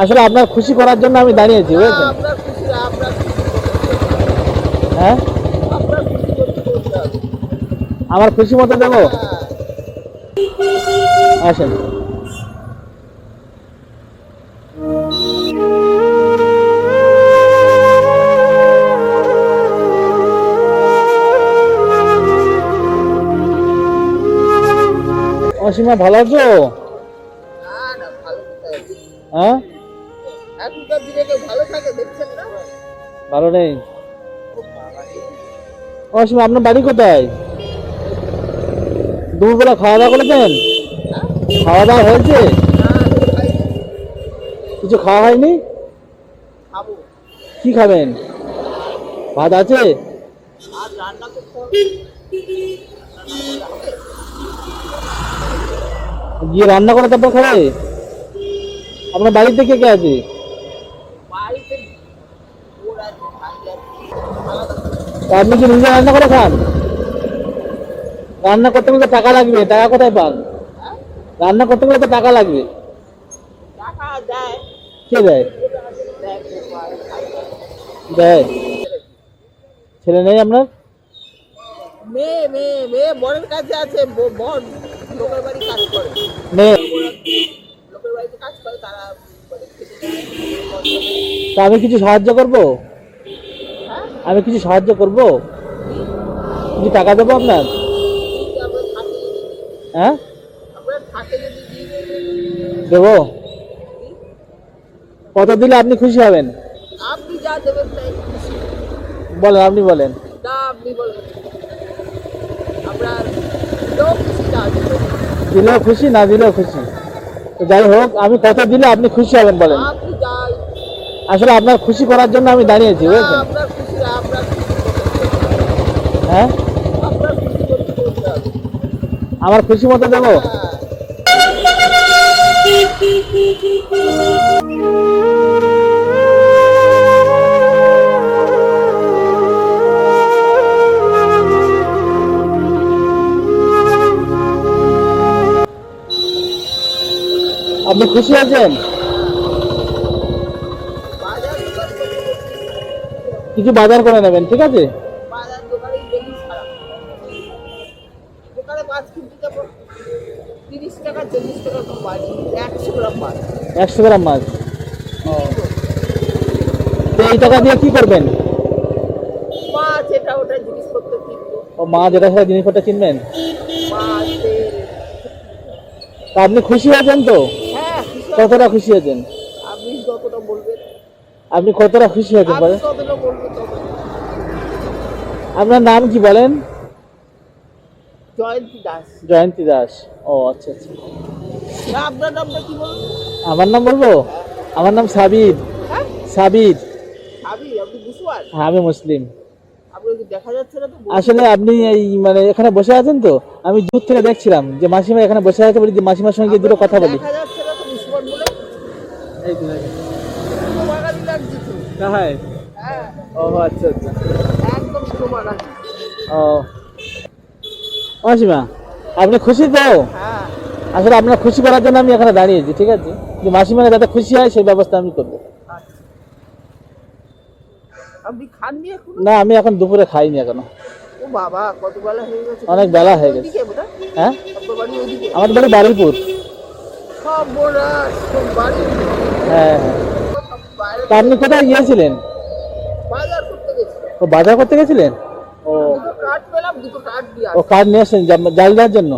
আসলে আপনার খুশি করার জন্য আমি দাঁড়িয়েছি বুঝেছেন? হ্যাঁ? আমার খুশি মতো দেবো? হ্যাঁ। আসেন। অসীমা ভালো আছে? হ্যাঁ? এখনকার দিনে কেউ ভালো থাকে দেখছেন না? ভালো নেই। অসীমা আপনার বাড়ি কোথায়? দুপুরবেলা খাওয়া দাওয়া করেছেন? খাওয়া দাওয়া হয়েছে। কিছু খাওয়া হয়নি? কি খাবেন? ভাত আছে? গিয়ে রান্না করে তারপর খাবে? আপনার বাড়িতে কে কে আছে? আপনি কি নিজে রান্না করে খান? রান্না করতে গেলে টাকা লাগবে টাকা কোথায় পান? রান্না করতে গেলে তো টাকা লাগবে। কে দেয়? দেয়। ছেলে নেই আপনার? মেয়ে মেয়ে মেয়ে বরের কাছে আছে বর লোকের বাড়ি কাজ করে। মেয়ে। লোকের বাড়িতে কাজ করে তারা আমি কিছু সাহায্য করব? আমি কিছু সাহায্য করব? কিছু টাকা দেবো আপনার? হ্যাঁ। দেবো। কত দিলে আপনি খুশি হবেন। আপনি যা দেবেন বলেন আপনি বলেন। না আপনি দিলেও খুশি না দিলেও খুশি। যাই হোক আমি কত দিলে আপনি খুশি হবেন বলেন। আসলে আপনার খুশি করার জন্য আমি দাঁড়িয়েছি বুঝেছেন আপনার খুশি আপনার খুশি করতে হবে। হ্যাঁ? আমার খুশি মতো দেবো? আপনি খুশি আছেন? কিছু বাজার করে নেবেন ঠিক আছে? একশো গ্রাম মাছ। তো এই টাকা দিয়ে কি করবেন? মাছ এটা ওটা জিনিসপত্র সেটা জিনিসপত্র কিনবেন? তা আপনি খুশি হয়েছেন তো? কতটা খুশি হয়েছেন? আপনি কতটা খুশি হয়েছেন আপনার নাম কি বলেন? জয়ন্তী দাস। জয়ন্তী দাস। ও আচ্ছা আচ্ছা। না, আপনার নামটা কি বলুন? আমার নাম বলব? আমার নাম সাবির হ্যাঁ? আপনি বুঝবান হ্যাঁ আমি মুসলিম। আসলে আপনি এই মানে এখানে বসে আছেন তো? আমি দূর থেকে দেখছিলাম যে মাসিমা এখানে বসে আছে বলি যে মাসিমার সঙ্গে দুটো কথা বলি? হ্যাঁ। ও আচ্ছা আচ্ছা। ও। মাসিমা আপনি খুশি তো? হ্যাঁ আসলে আপনার খুশি করার জন্য আমি এখানে দাঁড়িয়েছি ঠিক আছে? যে মাসিমারা যাতে খুশি হয় সেই ব্যবস্থা আমি করব। আপনি না আমি এখন দুপুরে খাইনি এখনও। অনেক বেলা হয়ে গেছে। হ্যাঁ? আমার বাড়ি বারুইপুর। হ্যাঁ হ্যাঁ। আপনি কোথায় গিয়েছিলেন? বাজার করতে ও বাজার করতে গেছিলেন? দুটো দিয়ে ও কার্ড নিয়ে আসেন? জাল- দেওয়ার জন্য?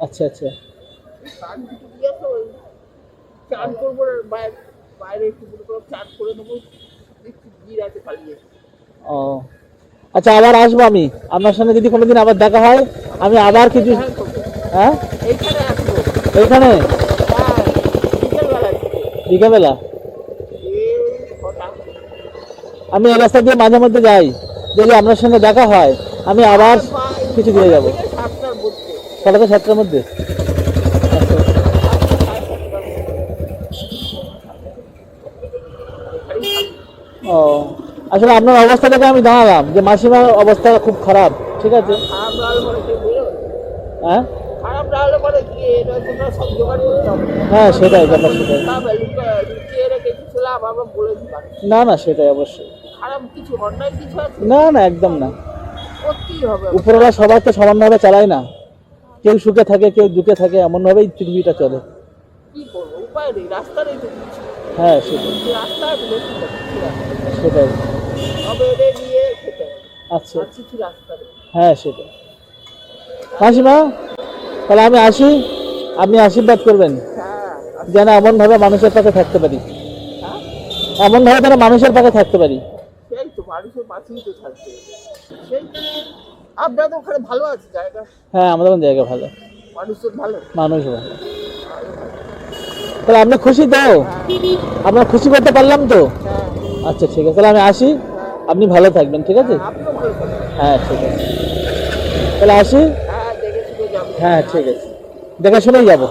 আচ্ছা আচ্ছা। কাঠ দুটো দিয়ে আসো ওই চান করব বাইরে বাইরে একটু করে চান করে নেব। একটু ভিড় আছে পালিয়ে। ও। আচ্ছা আবার আসব আমি। আপনার সঙ্গে যদি কোনোদিন আবার দেখা হয় আমি আবার কিছু হ্যাঁ। হ্যাঁ এইখানে আসব। হ্যাঁ বিকেলবেলা। আমি এই রাস্তা দিয়ে মাঝে মধ্যে যাই। যদি আপনার সঙ্গে দেখা হয় আমি আবার কিছু দিয়ে যাব। সাড়ে তো সাতটার মধ্যে। ও আসলে আপনার অবস্থা দেখে আমি দাঁড়ালাম যে মাসিমার অবস্থা খুব খারাপ ঠিক আছে? হ্যাঁ? হ্যাঁ সেটাই ব্যাপার সেটাই। না না না সেটাই অবশ্যই। না না একদম না। উপরওয়ালা সবাই তো সমানভাবে চালায় না। কেউ সুখে থাকে কেউ দুঃখে থাকে এমনভাবেই পৃথিবীটা চলে। কি করব উপায় নেই রাস্তা নেই তো হ্যাঁ সেটাই। সেটাই। তবে নিয়ে খেতে আচ্ছা। কিছু রাস্তা হ্যাঁ সেটাই। মাসিমা তাহলে আমি আসি। আপনি আশীর্বাদ করবেন। হ্যাঁ। যেন এমনভাবে মানুষের পাশে থাকতে পারি। হ্যাঁ? এমনভাবে যেন মানুষের পাশে থাকতে পারি। মানুষের পাশেই তো থাকতে সেই আপনাদের ওখানে ভালো আছে জায়গা। হ্যাঁ আমাদের জায়গা ভালো? মানুষজন ভালো। মানুষ ভালো। তাহলে আপনি খুশি তো? আপনার খুশি করতে পারলাম তো? হ্যাঁ। আচ্ছা ঠিক আছে তাহলে আমি আসি। আপনি ভালো থাকবেন ঠিক আছে? থাকবেন। হ্যাঁ ঠিক আছে। তাহলে আসি? হ্যাঁ হ্যাঁ ঠিক আছে। দেখে শুনেই যাব।